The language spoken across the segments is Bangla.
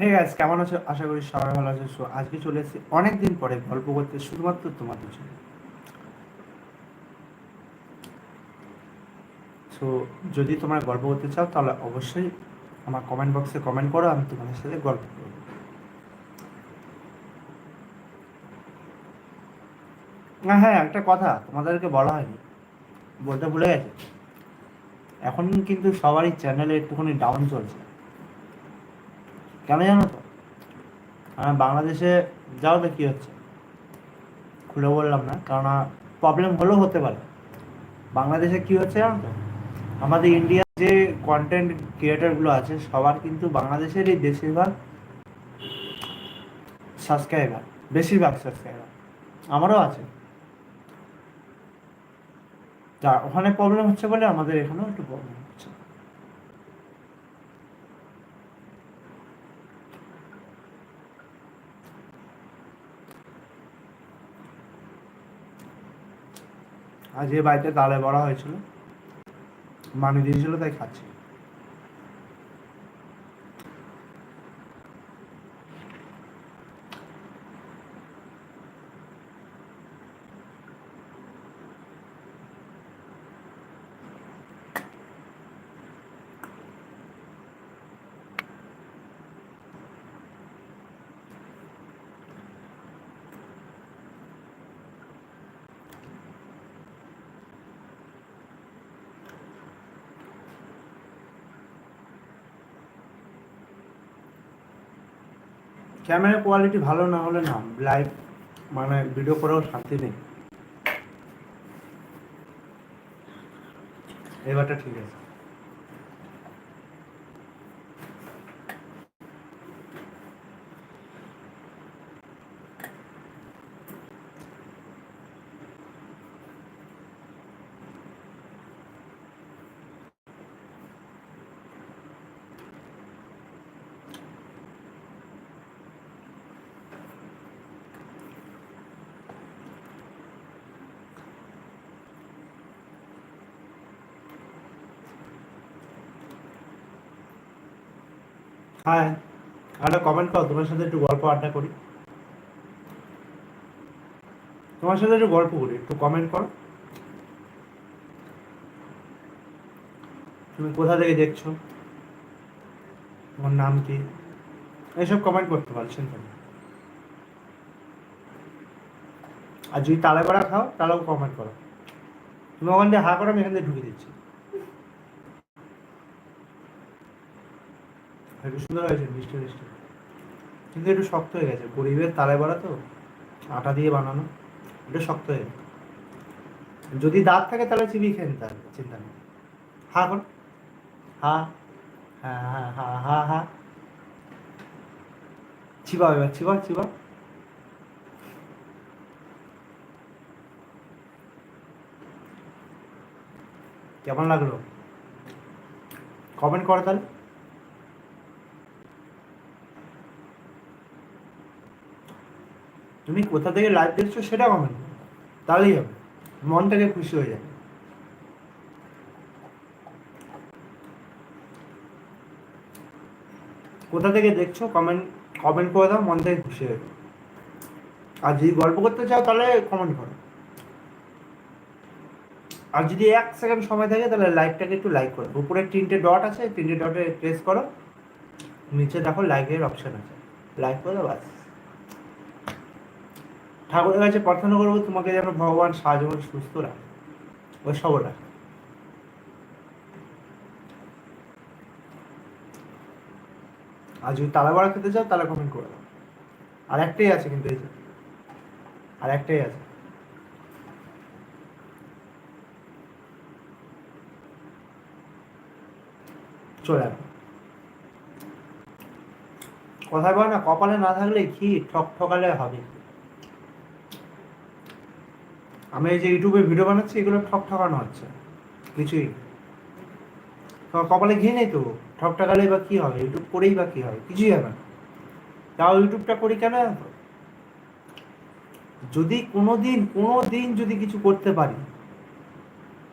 হে গাইস কেমন আছো? আশা করি সবাই ভালো আছো। সো আজকে চলে এসেছি অনেক দিন পরে গল্প করতে, শুধুমাত্র তোমাদের জন্য। সো যদি তোমরা গল্প করতে চাও, তাহলে অবশ্যই আমার কমেন্ট বক্সে কমেন্ট করো, আমি তোমাদের সাথে গল্প করব। না হ্যাঁ একটা কথা তোমাদেরকে বলা হয়নি। বলতে ভুলে গেছে। এখন কিন্তু সবারই চ্যানেলে একটুখানি ডাউন চলছে। কেন জানো তো? আহ, বাংলাদেশে যাও তো কী হচ্ছে? খুলে বললাম না কারণ প্রবলেম হলেও হতে পারে। বাংলাদেশে কি হচ্ছে জানো তো? আমাদের ইন্ডিয়ার যে কন্টেন্ট ক্রিয়েটারগুলো আছে সবার কিন্তু বাংলাদেশেরই বেশিরভাগ সাবস্ক্রাইবার বেশিরভাগ সাবস্ক্রাইবার আমারও আছে। তা ওখানে প্রবলেম হচ্ছে বলে আমাদের এখানেও একটু প্রবলেম আজ যে বাড়িতে তালে বড়া হয়েছিল মামি দিয়েছিল তাই খাচ্ছি। ক্যামেরা কোয়ালিটি ভালো না হলে না লাইভ মানে ভিডিও করেও শান্তি নেই। এবারটা ঠিক আছে। হ্যাঁ একটা কমেন্ট করো, তোমার সাথে একটু গল্প আড্ডা করি। তোমার সাথে একটু গল্প করি, একটু কমেন্ট করো। তুমি কোথা থেকে দেখছ? তোমার নাম কি? এইসব কমেন্ট করতে পারছেন তুমি আর যদি তালে বড়া খাও তাহলেও কমেন্ট করো। তুমি ওখান দিয়ে হা করো আমি এখান দিয়ে ঢুকে দিচ্ছি। একটু সুন্দর হয়েছে, মিষ্টি মিষ্টি। কিন্তু একটু শক্ত হয়ে গেছে। গরিবের তালে বড়া তো, আটা দিয়ে বানানো, একটু শক্ত হয়ে গেছে। যদি দাঁত থাকে তাহলে চিবি খেয়ে নিতে হবে, চিন্তা নেই। হা কর হা হ্যাঁ হ্যাঁ হা হা হা। চিবা এবার চিবা চিবা কেমন লাগল? কমেন্ট করো তাহলে। তুমি কোথা থেকে লাইভ দেখছ সেটা কমেন্ট তাহলেই হবে। মনটাকে খুশি হয়ে যাবে। কোথা থেকে দেখছ কমেন্ট কমেন্ট করে দাও, মন থেকে খুশি হয়ে আর যদি গল্প করতে চাও তাহলে কমেন্ট করো। আর যদি এক সেকেন্ড সময় থাকে তাহলে লাইকটাকে একটু লাইক করো। উপরে তিনটে ডট আছে, তিনটে ডটে প্রেস করো। নিচে দেখো লাইকের অপশন আছে। লাইক করে দাও, বাস। ঠাকুরের কাছে প্রার্থনা করব তোমাকে যেন ভগবান সারা জীবন সুস্থ রাখে। ওই সব রাখে। আর যদি তালা বড়া খেতে চাও তাহলে কমেন্ট করে দাও। আর একটাই আছে কিন্তু এই যে। আর একটাই আছে। চলে আসো বলে না, কপালে না থাকলে কি ঠক ঠকালে হবে? আমি এই যে ইউটিউবে ভিডিও বানাচ্ছি, এগুলো ঠক ঠকানো হচ্ছে। কিছুই তোমার কপালে ঘি নেই তো? ঠক ঠকালে বা কি হবে? ইউটিউব করেই বা কি হবে? কিছুই হবে না। তাও ইউটিউবটা করি কেন যদি কোনো দিন কোনো দিন যদি কিছু করতে পারি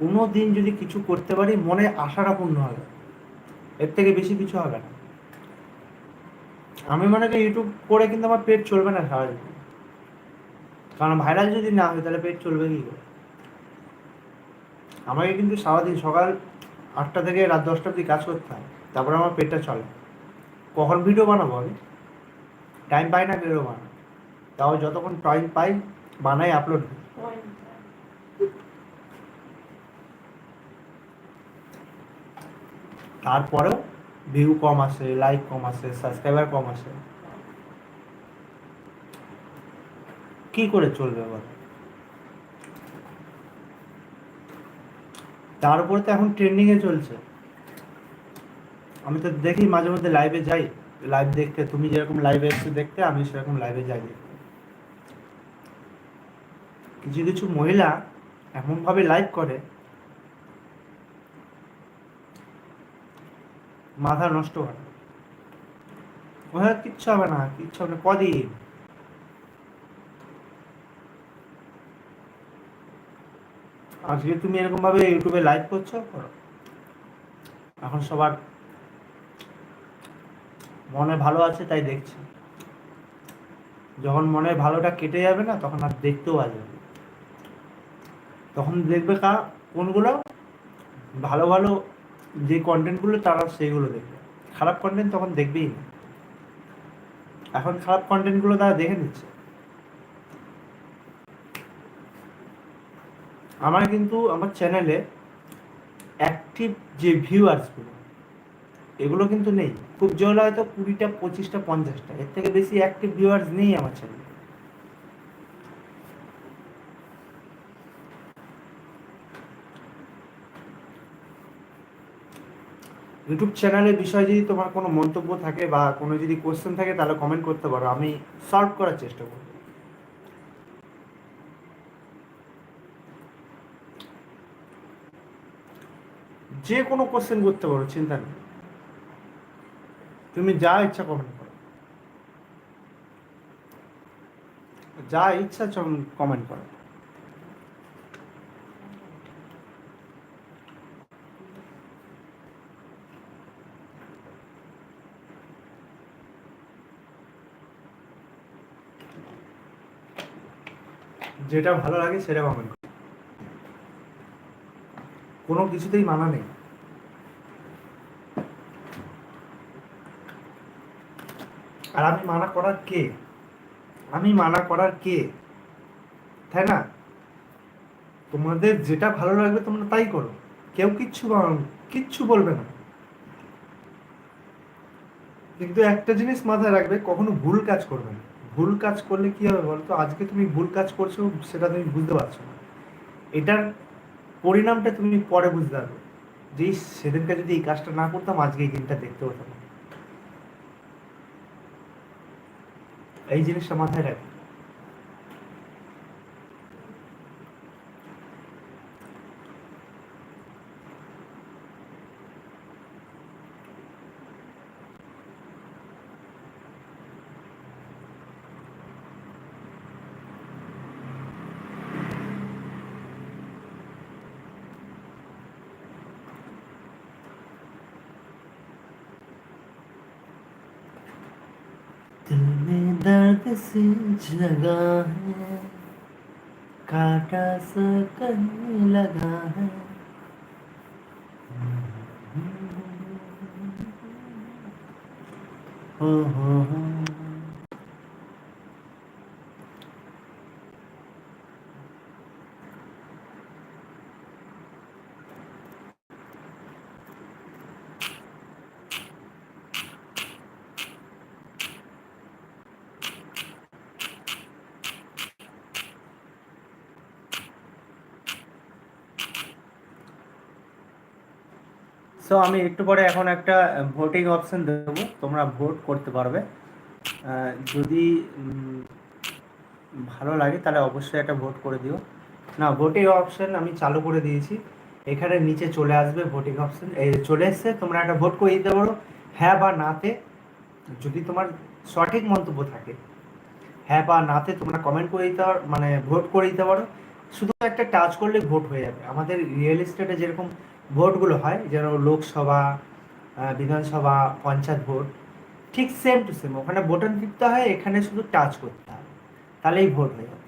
কোনো দিন যদি কিছু করতে পারি, মনে আশাটা পূর্ণ হবে। এর থেকে বেশি কিছু হবে না। আমি মনে করি ইউটিউব করে কিন্তু আমার পেট চলবে না সারাদিন। কারণ ভাইরাল যদি না হয়, তাহলে পেট চলবে কি করে? আমাকে কিন্তু সারাদিন সকাল আটটা থেকে রাত দশটা অবধি কাজ করতে হয়, তারপরে আমার পেটটা চলে। কখন ভিডিও বানাবো আমি? টাইম পাই না ভিডিও বানাবো তাও যতক্ষণ টাইম পাই, বানাই আপলোড তারপরেও ভিউ কম আসে লাইক কম আসে সাবস্ক্রাইবার কম আসে। কি করে চলবে বল? তার উপরে তো এখন ট্রেন্ডিং এ চলছে। আমি তো দেখি মাঝে মধ্যে লাইভে যাই। লাইভ দেখতে, তুমি যেরকম লাইভে এসে দেখতে, আমি সেরকম লাইভে যাই। কিছু কিছু মহিলা এমনভাবে লাইভ করে, মাথা নষ্ট ওখানে কিচ্ছু হবে না, কিচ্ছু হবে না কদিন আজকে তুমি এরকম ভাবে ইউটিউবে লাইভ করছ, করো। এখন সবার মনে ভালো আছে তাই দেখছে। যখন মনে ভালোটা কেটে যাবে না, তখন আর দেখতেও আসবে। তখন দেখবে কা, কোনগুলো ভালো ভালো যে কন্টেন্টগুলো তারা সেইগুলো দেখবে। খারাপ কন্টেন্ট তখন দেখবেই না। এখন খারাপ কন্টেন্টগুলো তারা দেখে নিচ্ছে। আমার কিন্তু আমার চ্যানেলে অ্যাক্টিভ যে ভিউয়ার্সগুলো এগুলো কিন্তু নেই। খুব জোর হয়তো কুড়িটা, পঁচিশটা, পঞ্চাশটা। এর থেকে বেশি অ্যাক্টিভ ভিউয়ার্স নেই আমার চ্যানেলে ইউটিউব চ্যানেলের বিষয়ে যদি তোমার কোনো মন্তব্য থাকে বা কোনো যদি কোশ্চেন থাকে, তাহলে কমেন্ট করতে পারো। আমি সলভ করার চেষ্টা করব। যে কোনো কোশ্চেন করতে পারো, চিন্তা নেই। তুমি যা ইচ্ছা কমেন্ট করো। যা ইচ্ছা কমেন্ট করো। যেটা ভালো লাগে সেটা কমেন্ট কোনো কিছুতেই মানা নেই। আর আমি মানা করার কে? আমি মানা করার কে? তাই না? তোমাদের যেটা ভালো লাগবে তোমরা তাই করো। কেউ কিচ্ছু কিচ্ছু বলবে না। কিন্তু একটা জিনিস মাথায় রাখবে, কখনো ভুল কাজ করবে না। ভুল কাজ করলে কি হবে বলতো? আজকে তুমি ভুল কাজ করছ, সেটা তুমি বুঝতে পারছ না। এটার পরিণামটা তুমি পরে বুঝতে পারবে। যে সেদিনকে যদি এই কাজটা না করতাম, আজকে এই দিনটা দেখতে হতো না। এই জিনিসটা মাথায় রাখবে दर्द से जगा है काटा सा कहीं लगा है। हो हो हो সো আমি একটু পরে এখন একটা ভোটিং অপশন দেবো। তোমরা ভোট করতে পারবে। যদি ভালো লাগে, তাহলে অবশ্যই একটা ভোট করে দিও। না ভোটিং অপশন আমি চালু করে দিয়েছি। এখানে নিচে চলে আসবে ভোটিং অপশন এই চলে এসছে, তোমরা একটা ভোট করে দিতে পারো। হ্যাঁ বা নাতে, যদি তোমার সঠিক মন্তব্য থাকে হ্যাঁ বা নাতে তোমরা কমেন্ট করে দিতে পারো মানে ভোট করে দিতে পারো। শুধু একটা টাচ করলে ভোট হয়ে যাবে। আমাদের রিয়েল এস্টেটে যেরকম ভোটগুলো হয়, যেন লোকসভা বিধানসভা, পঞ্চায়েত ভোট, ঠিক সেম টু সেম ওখানে বোটন টিপতে হয়, এখানে শুধু টাচ করতে হয়, তাহলেই ভোট হয়ে যাবে।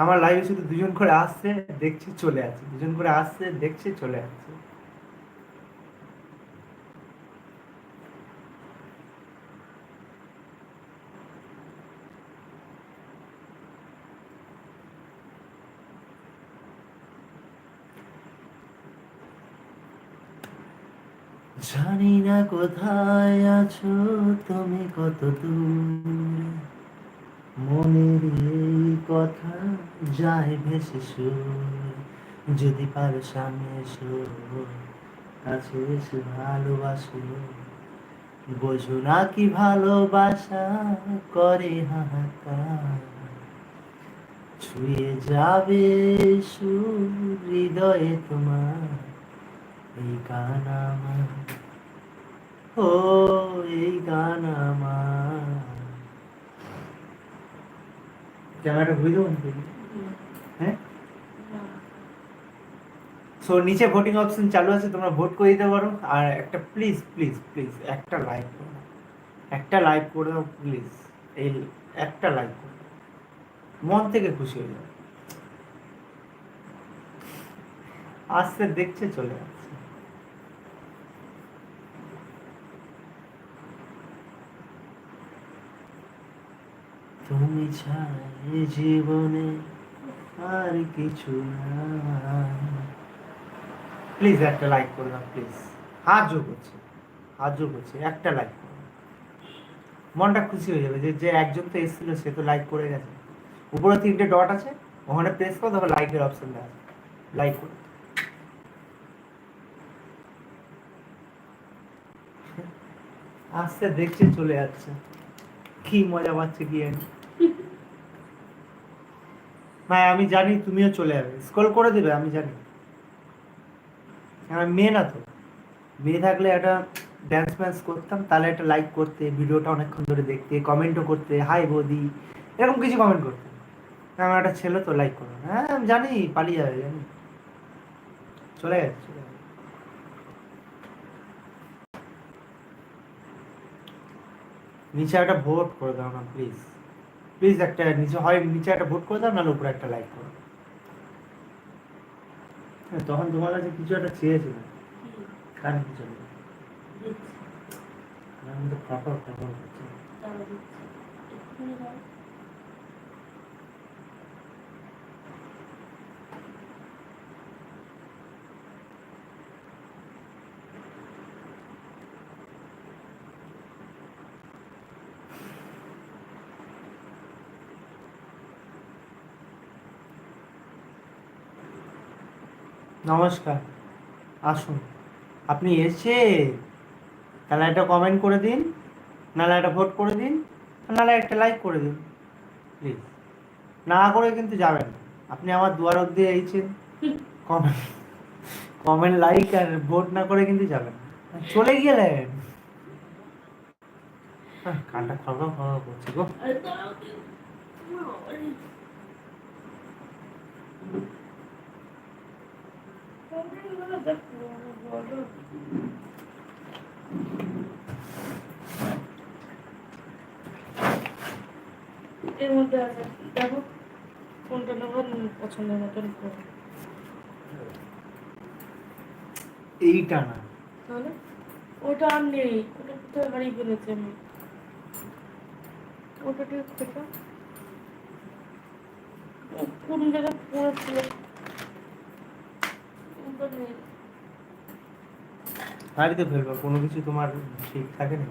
আমার লাইভে শুধু দুজন করে আসছে, দেখছি চলে আসছে, দুজন করে আসছে, দেখছি চলে যাচ্ছে জানি না কোথায় আছো, তুমি কত দূরে। মনের এই কথা যায় ভেসে যদি পারো সামনে এসো, কাছে এসে ভালোবাসো। বোঝো না কি ভালোবাসা করে হাহাকার। ছুঁয়ে যাবে সুর হৃদয়ে তোমার। এই গান আমার ও, এই গান আমার। দেবো হ্যাঁ? সো নিচে ভোটিং অপশন চালু আছে, তোমরা ভোট করে দিতে পারো। আর একটা প্লিজ প্লিজ প্লিজ একটা লাইক করো। একটা লাইক করে দাও প্লিজ এই একটা লাইক করো। মন থেকে খুশি হয়ে যাবে আসতে দেখছে, চলে যাচ্ছে। তুমি ছাড়া জীবনে আর কিছু প্লিজ একটা লাইক করলাম প্লিজ হাত জোর করছে হাত জোর করছে একটা লাইক মনটা খুশি হয়ে যাবে যে যে একজন তো এসেছিল, সে তো লাইক করে গেছে। উপরে তিনটে ডট আছে, ওখানে প্রেস করো তখন লাইকের অপশন দেওয়া আছে। লাইক করো। আস্তে দেখছে, চলে যাচ্ছে। কি মজা পাচ্ছে কি জানি। হ্যাঁ আমি জানি তুমিও চলে যাবে। স্কল করে দেবে, আমি জানি। আমি মেয়ে না তো। মেয়ে থাকলে একটা ড্যান্স ফ্যান্স করতাম, তাহলে একটা লাইক করতে, ভিডিওটা অনেকক্ষণ ধরে দেখতে কমেন্টও করতে হাই বৌদি। এরকম কিছু কমেন্ট করতে। আমার একটা ছেলে তো লাইক করো হ্যাঁ আমি জানি, পালিয়ে যাবে, জানি। চলে গেছে চলে গেছে। নিচে একটা ভোট করে দাও না প্লিজ প্লিজ একটা নিচে হয় নিচে একটা ভোট করে দাও নাহলে উপরে একটা লাইক করো। হ্যাঁ, তখন তোমার কাছে কিছু একটা চেয়েছিল। কার কিছু আমি তো ফাঁকা ফাঁকা করছি নমস্কার। আসুন। আপনি এসে তাহলে একটা কমেন্ট করে দিন নাহলে একটা ভোট করে দিন নাহলে একটা লাইক করে দিন। প্লিজ না করে কিন্তু যাবেন আপনি আমার দুয়ার অব্দি এইছেন কমেন্ট কমেন্ট লাইক আর ভোট না করে কিন্তু যাবেন চলে গেলেন। কানটা খরগা খরগা করছে গো। এর মধ্যে আছে দেখো কোনটা নেব পছন্দের মতন করো। এইটা না। তাহলে? ওটা আর নেই ওটা কোথায় বাড়ি ফেলেছি আমি। ওটা ঠিক কোন জায়গায় পড়েছিল? বাড়িতে ফেলবা কোনো কিছু তোমার ঠিক থাকে না?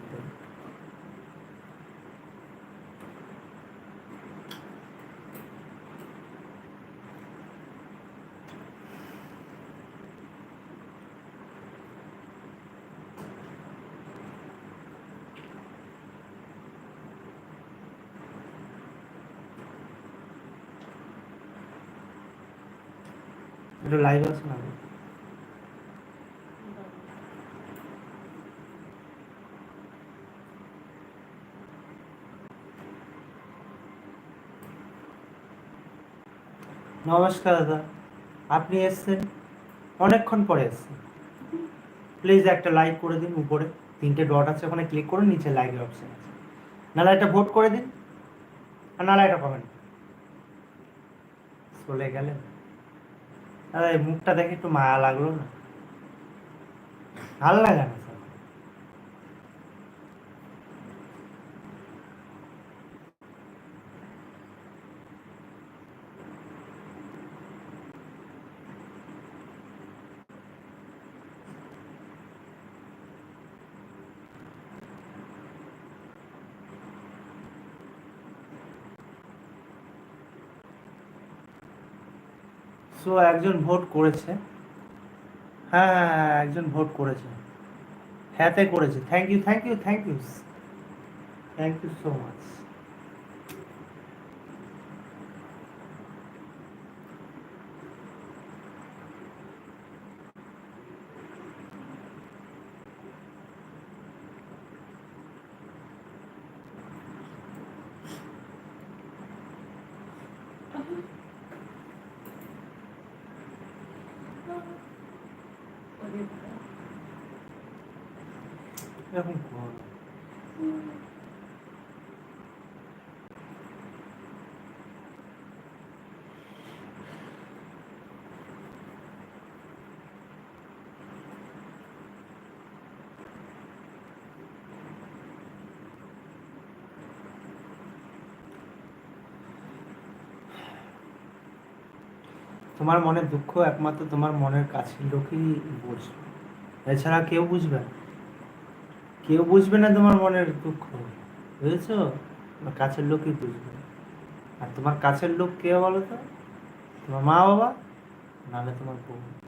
একটু লাইভ আছে না? নমস্কার দাদা। আপনি এসছেন? অনেকক্ষণ পরে এসছেন। প্লিজ একটা লাইক করে দিন উপরে। তিনটে ডট আছে, ওখানে ক্লিক করুন, নিচে লাইকের অপশন আছে। নাহলে একটা ভোট করে দিন। আর নাহলে একটা কমেন্ট চলে গেলেন। দাদা এই মুখটা দেখে একটু মায়া লাগল না। ভালো লাগে না। সো একজন ভোট করেছে। হ্যাঁ হ্যাঁ, হ্যাঁ একজন ভোট করেছে। হ্যাঁতে করেছে। Thank you thank you thank you thank you so much তোমার মনের দুঃখ একমাত্র তোমার মনের কাছের লোকই বুঝবে। এছাড়া কেউ বুঝবে না। কেউ বুঝবে না তোমার মনের দুঃখ। বুঝেছ? তোমার কাছের লোকই বুঝবে। আর তোমার কাছের লোক কে বলো তো? তোমার মা বাবা নাহলে তোমার বউ।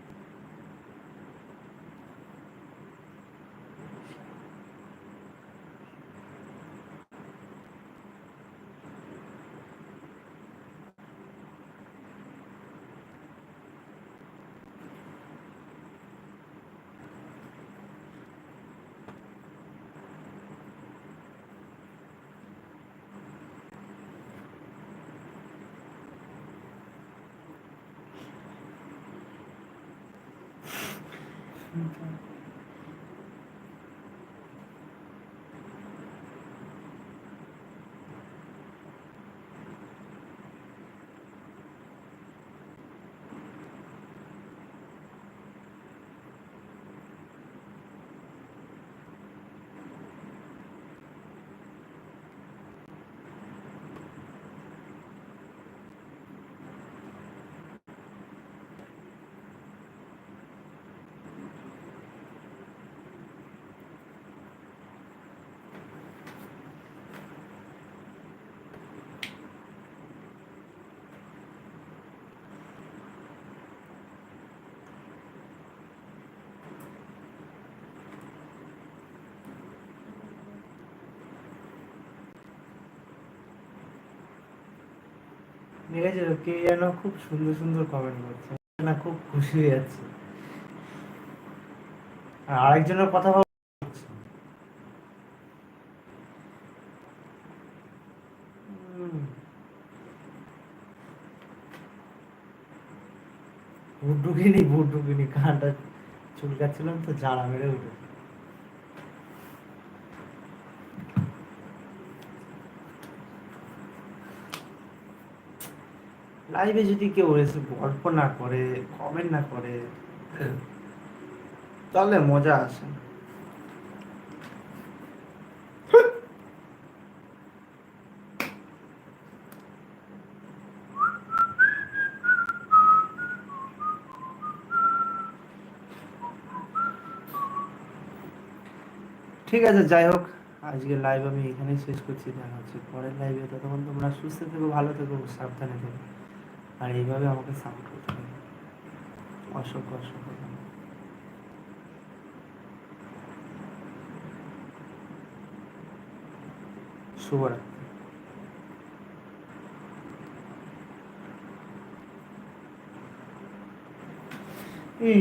Okay. দেখেছ কে যেন খুব সুন্দর সুন্দর কমেন্ট করছে। না, খুব খুশি হয়ে যাচ্ছে। আর আরেকজনের কথা ভুট ঢুকিনি ভুট ঢুকিনি, কানটা চুলকাচ্ছিলাম তো জ্বালা মেরে উঠে। লাইভে যদি কেউ এসে গল্প না করে কমেন্ট না করে, তাহলে মজা আসে ঠিক আছে, যাই হোক, আজকে লাইভ আমি এখানেই শেষ করছি। দেখা হচ্ছে পরের লাইভে ততক্ষণ তোমরা সুস্থ থেকো, ভালো থেকো, সাবধানে থেকো। আর এইভাবে আমাকে সাপোর্ট করতে হবে অসংখ্য অসংখ্য। শুভরাত্রি এই